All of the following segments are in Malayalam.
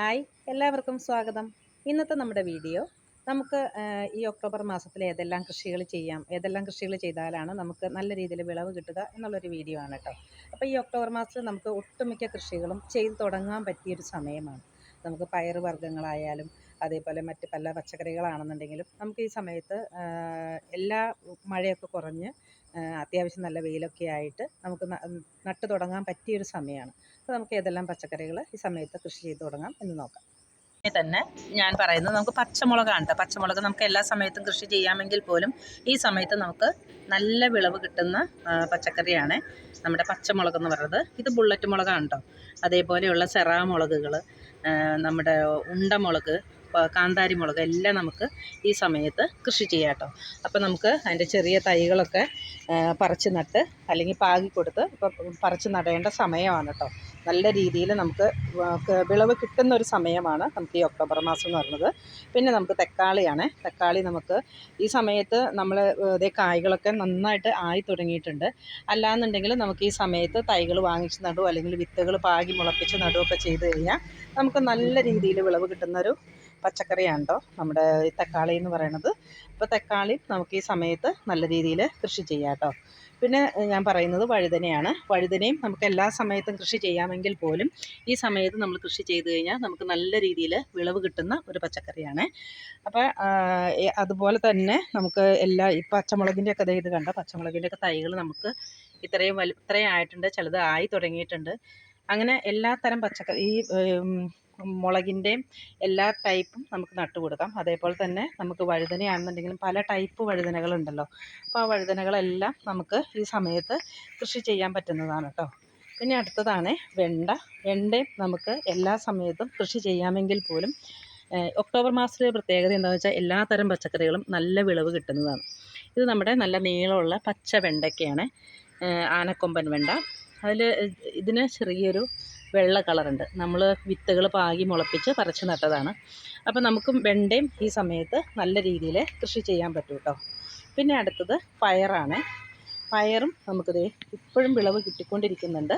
ഹായ് എല്ലാവർക്കും സ്വാഗതം. ഇന്നത്തെ നമ്മുടെ വീഡിയോ നമുക്ക് ഈ ഒക്ടോബർ മാസത്തിൽ ഏതെല്ലാം കൃഷികൾ ചെയ്യാം ഏതെല്ലാം കൃഷികൾ ചെയ്താലാണ് നമുക്ക് നല്ല രീതിയിൽ വിളവ് കിട്ടുക എന്നുള്ളൊരു വീഡിയോ ആണ് കേട്ടോ. അപ്പോൾ ഈ ഒക്ടോബർ മാസത്തിൽ നമുക്ക് ഒട്ടുമിക്ക കൃഷികളും ചെയ്തു തുടങ്ങാൻ പറ്റിയൊരു സമയമാണ്. നമുക്ക് പയർ വർഗങ്ങളായാലും അതേപോലെ മറ്റ് പല പച്ചക്കറികളാണെന്നുണ്ടെങ്കിലും നമുക്ക് ഈ സമയത്ത് എല്ലാ മഴയൊക്കെ കുറഞ്ഞ് അത്യാവശ്യം നല്ല വെയിലൊക്കെ ആയിട്ട് നമുക്ക് നട്ടു തുടങ്ങാൻ പറ്റിയൊരു സമയമാണ്. അപ്പോൾ നമുക്ക് ഏതെല്ലാം പച്ചക്കറികൾ ഈ സമയത്ത് കൃഷി ചെയ്ത് തുടങ്ങാം എന്ന് നോക്കാം. തന്നെ ഞാൻ പറയുന്നത് നമുക്ക് പച്ചമുളകാണ് കേട്ടോ പച്ചമുളക് നമുക്ക് എല്ലാ സമയത്തും കൃഷി ചെയ്യാമെങ്കിൽ പോലും ഈ സമയത്ത് നമുക്ക് നല്ല വിളവ് കിട്ടുന്ന പച്ചക്കറിയാണ് നമ്മുടെ പച്ചമുളക് എന്ന് പറയുന്നത്. ഇത് ബുള്ളറ്റ് മുളകാണ് കേട്ടോ അതേപോലെയുള്ള സെറാ മുളകുകൾ നമ്മുടെ ഉണ്ടമുളക് കാന്താരി മുളക് എല്ലാം നമുക്ക് ഈ സമയത്ത് കൃഷി ചെയ്യാം കേട്ടോ. അപ്പോൾ നമുക്ക് അതിന്റെ ചെറിയ തൈകളൊക്കെ പറിച്ച് നട്ട് അല്ലെങ്കിൽ പാകി കൊടുത്ത് പറിച്ച് നടേണ്ട സമയമാണ് കേട്ടോ. നല്ല രീതിയിൽ നമുക്ക് വിളവ് കിട്ടുന്ന ഒരു സമയമാണ് നമുക്ക് ഈ ഒക്ടോബർ മാസം എന്ന് പറയുന്നത്. പിന്നെ നമുക്ക് തക്കാളിയാണ്. തക്കാളി നമുക്ക് ഈ സമയത്ത് നമ്മൾ ഇതേ കായ്കളൊക്കെ നന്നായിട്ട് ആയി തുടങ്ങിയിട്ടുണ്ട്. അല്ലാന്നുണ്ടെങ്കിൽ നമുക്ക് ഈ സമയത്ത് തൈകൾ വാങ്ങിച്ച് നടുവോ അല്ലെങ്കിൽ വിത്തുകൾ പാകി മുളപ്പിച്ച് നടുവൊക്കെ ചെയ്ത് കഴിഞ്ഞാൽ നമുക്ക് നല്ല രീതിയിൽ വിളവ് കിട്ടുന്നൊരു പച്ചക്കറിയാണ് നമ്മുടെ ഈ തക്കാളി എന്ന് പറയുന്നത്. അപ്പോൾ തക്കാളി നമുക്ക് ഈ സമയത്ത് നല്ല രീതിയിൽ കൃഷി ചെയ്യാം പിന്നെ ഞാൻ പറയുന്നത് വഴുതനയാണ്. വഴുതനയും നമുക്ക് എല്ലാ സമയത്തും കൃഷി ചെയ്യാമെങ്കിൽ പോലും ഈ സമയത്ത് നമ്മൾ കൃഷി ചെയ്ത് കഴിഞ്ഞാൽ നമുക്ക് നല്ല രീതിയിൽ വിളവ് കിട്ടുന്ന ഒരു പച്ചക്കറിയാണ്. അപ്പോൾ അതുപോലെ തന്നെ നമുക്ക് എല്ലാ ഈ പച്ചമുളകിന്റെ ഒക്കെ ഇത് കണ്ട? പച്ചമുളകിന്റെ ഒക്കെ തൈകൾ നമുക്ക് ഇത്രയും വലി ഇത്രയും ആയിട്ടുണ്ട് ചിലത് ആയി തുടങ്ങിയിട്ടുണ്ട്. അങ്ങനെ എല്ലാ തരം പച്ചക്കറി ഈ മുളകിന്റെയും എല്ലാ ടൈപ്പും നമുക്ക് നട്ടു കൊടുക്കാം അതേപോലെ തന്നെ നമുക്ക് വഴുതനയാണെന്നുണ്ടെങ്കിലും പല ടൈപ്പ് വഴുതനകളുണ്ടല്ലോ. അപ്പോൾ ആ വഴുതനകളെല്ലാം നമുക്ക് ഈ സമയത്ത് കൃഷി ചെയ്യാൻ പറ്റുന്നതാണ് കേട്ടോ. പിന്നെ അടുത്തതാണ് വെണ്ട. വെണ്ടയും നമുക്ക് എല്ലാ സമയത്തും കൃഷി ചെയ്യാമെങ്കിൽ പോലും ഒക്ടോബർ മാസത്തിലെ പ്രത്യേകത എന്താണെന്ന് വെച്ചാൽ എല്ലാ തരം പച്ചക്കറികളും നല്ല വിളവ് കിട്ടുന്നതാണ്. ഇത് നമ്മുടെ നല്ല നീളമുള്ള പച്ച വെണ്ടയ്ക്കയാണ് ആനക്കൊമ്പൻ വെണ്ട. അതിൽ ഇതിന് ചെറിയൊരു വെള്ള കളറുണ്ട്. നമ്മൾ വിത്തുകൾ പാകി മുളപ്പിച്ച് പറിച്ച് നട്ടതാണ്. അപ്പോൾ നമുക്കും വെണ്ടയും ഈ സമയത്ത് നല്ല രീതിയിൽ കൃഷി ചെയ്യാൻ പറ്റും കേട്ടോ പിന്നെ അടുത്തത് പയറാണ്. പയറും നമുക്കിത് ഇപ്പോഴും വിളവ് കിട്ടിക്കൊണ്ടിരിക്കുന്നുണ്ട്.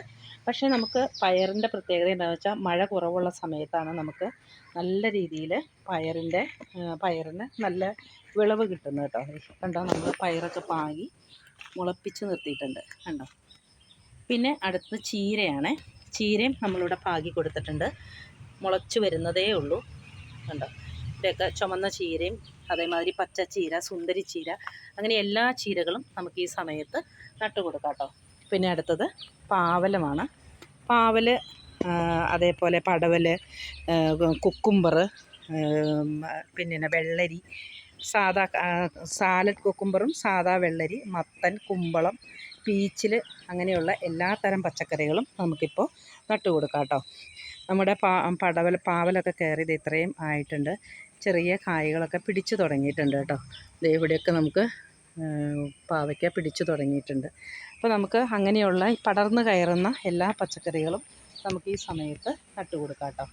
പക്ഷേ നമുക്ക് പയറിന്റെ പ്രത്യേകത എന്താണെന്ന് വെച്ചാൽ മഴ കുറവുള്ള സമയത്താണ് നമുക്ക് നല്ല രീതിയിൽ പയറിന്റെ പയറിന് നല്ല വിളവ് കിട്ടുന്നത് കേട്ടോ കണ്ടോ നമ്മൾ പയറൊക്കെ പാകി മുളപ്പിച്ച് നിർത്തിയിട്ടുണ്ട്. കണ്ടോ? പിന്നെ അടുത്തത് ചീരയാണ്. ചീരയും നമ്മളിവിടെ പാകി കൊടുത്തിട്ടുണ്ട്. മുളച്ചു വരുന്നതേ ഉള്ളൂ. കണ്ടോ? ഇവിടെയൊക്കെ ചുമന്ന ചീരയും അതേമാതിരി പച്ച ചീര സുന്ദരി ചീര അങ്ങനെ എല്ലാ ചീരകളും നമുക്ക് ഈ സമയത്ത് നട്ടു കൊടുക്കാം കേട്ടോ. പിന്നെ അടുത്തത് പാവലമാണ്. പാവൽ അതേപോലെ പടവൽ കുക്കുംബർ പിന്നെ വെള്ളരി സാദാ സാലഡ് കുക്കുംബറും സാദാ വെള്ളരി മത്തൻ കുമ്പളം പീച്ചിൽ അങ്ങനെയുള്ള എല്ലാ തരം പച്ചക്കറികളും നമുക്കിപ്പോൾ നട്ടു കൊടുക്കാം കേട്ടോ നമ്മുടെ പാ പടവൽ പാവലൊക്കെ കയറിയത് ഇത്രയും ആയിട്ടുണ്ട്. ചെറിയ കായ്കളൊക്കെ പിടിച്ചു തുടങ്ങിയിട്ടുണ്ട് കേട്ടോ ഇവിടെയൊക്കെ നമുക്ക് പാവയ്ക്ക പിടിച്ചു തുടങ്ങിയിട്ടുണ്ട്. അപ്പോൾ നമുക്ക് അങ്ങനെയുള്ള പടർന്നു കയറുന്ന എല്ലാ പച്ചക്കറികളും നമുക്ക് ഈ സമയത്ത് നട്ടു കൊടുക്കാം കേട്ടോ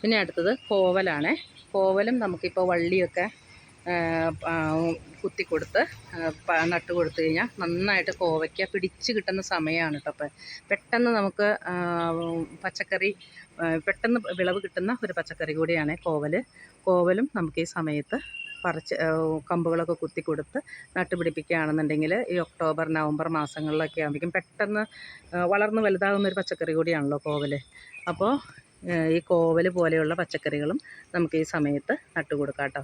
പിന്നെ അടുത്തത് കോവലാണേ. കോവലും നമുക്കിപ്പോൾ വള്ളിയൊക്കെ കുത്തി കൊടുത്ത് നട്ട് കൊടുത്തു കഴിഞ്ഞാൽ നന്നായിട്ട് കോവയ്ക്ക പിടിച്ച് കിട്ടുന്ന സമയമാണ് കേട്ടോ അപ്പം പെട്ടെന്ന് നമുക്ക് പച്ചക്കറി പെട്ടെന്ന് വിളവ് കിട്ടുന്ന ഒരു പച്ചക്കറി കൂടിയാണ് കോവൽ കോവലും നമുക്ക് ഈ സമയത്ത് പറിച്ച് കമ്പുകളൊക്കെ കുത്തി കൊടുത്ത് നട്ടുപിടിപ്പിക്കുകയാണെന്നുണ്ടെങ്കിൽ ഈ ഒക്ടോബർ നവംബർ മാസങ്ങളിലൊക്കെ ആകുമ്പോഴേക്കും പെട്ടെന്ന് വളർന്ന് വലുതാകുന്ന ഒരു പച്ചക്കറി കൂടിയാണല്ലോ കോവൽ അപ്പോൾ ഈ കോവൽ പോലെയുള്ള പച്ചക്കറികളും നമുക്ക് ഈ സമയത്ത് നട്ടുകൊടുക്കാം കേട്ടോ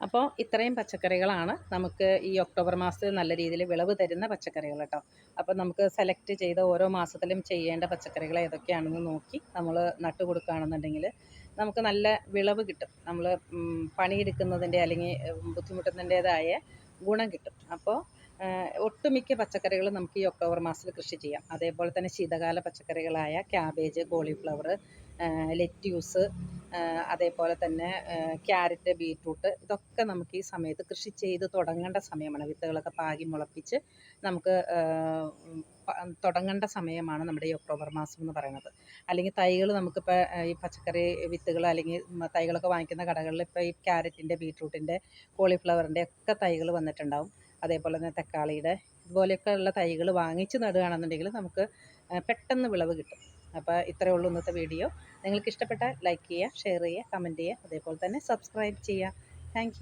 അപ്പോൾ ഇത്രയും പച്ചക്കറികളാണ് നമുക്ക് ഈ ഒക്ടോബർ മാസത്തിൽ നല്ല രീതിയിൽ വിളവ് തരുന്ന പച്ചക്കറികൾ കേട്ടോ. അപ്പോൾ നമുക്ക് സെലക്ട് ചെയ്ത ഓരോ മാസത്തിലും ചെയ്യേണ്ട പച്ചക്കറികൾ ഏതൊക്കെയാണെന്ന് നോക്കി നമ്മൾ നട്ടു കൊടുക്കുകയാണെന്നുണ്ടെങ്കിൽ നമുക്ക് നല്ല വിളവ് കിട്ടും. നമ്മൾ പണിയെടുക്കുന്നതിന്റെ അല്ലെങ്കിൽ ബുദ്ധിമുട്ടുന്നതിന്റേതായ ഗുണം കിട്ടും. അപ്പോൾ ഒട്ടുമിക്ക പച്ചക്കറികളും നമുക്ക് ഈ ഒക്ടോബർ മാസത്തിൽ കൃഷി ചെയ്യാം. അതേപോലെ തന്നെ ശീതകാല പച്ചക്കറികളായ ക്യാബേജ് കോളിഫ്ലവർ ലെറ്റ്യൂസ് അതേപോലെ തന്നെ ക്യാരറ്റ് ബീറ്റ്റൂട്ട് ഇതൊക്കെ നമുക്ക് ഈ സമയത്ത് കൃഷി ചെയ്ത് തുടങ്ങേണ്ട സമയമാണ്. വിത്തുകളൊക്കെ പാകി മുളപ്പിച്ച് നമുക്ക് തുടങ്ങേണ്ട സമയമാണ് നമ്മുടെ ഈ ഒക്ടോബർ മാസം എന്ന് പറയുന്നത്. അല്ലെങ്കിൽ തൈകൾ നമുക്കിപ്പോൾ ഈ പച്ചക്കറി വിത്തുകൾ അല്ലെങ്കിൽ തൈകളൊക്കെ വാങ്ങിക്കുന്ന കടകളിൽ ഇപ്പോൾ ഈ ക്യാരറ്റിന്റെ ബീറ്റ്റൂട്ടിന്റെ കോളിഫ്ലവറിന്റെ ഒക്കെ തൈകൾ വന്നിട്ടുണ്ടാവും. അതേപോലെ തന്നെ തക്കാളിയുടെ ഇതുപോലെയൊക്കെ ഉള്ള തൈകൾ വാങ്ങിച്ച് നടുകയാണെന്നുണ്ടെങ്കിൽ നമുക്ക് പെട്ടെന്ന് വിളവ് കിട്ടും. അപ്പോൾ ഇത്രയേ ഉള്ളൂ ഇന്നത്തെ വീഡിയോ. നിങ്ങൾക്ക് ഇഷ്ടപ്പെട്ടാൽ ലൈക്ക് ചെയ്യുക ഷെയർ ചെയ്യുക കമന്റ് ചെയ്യുക അതേപോലെ തന്നെ സബ്സ്ക്രൈബ് ചെയ്യുക. താങ്ക്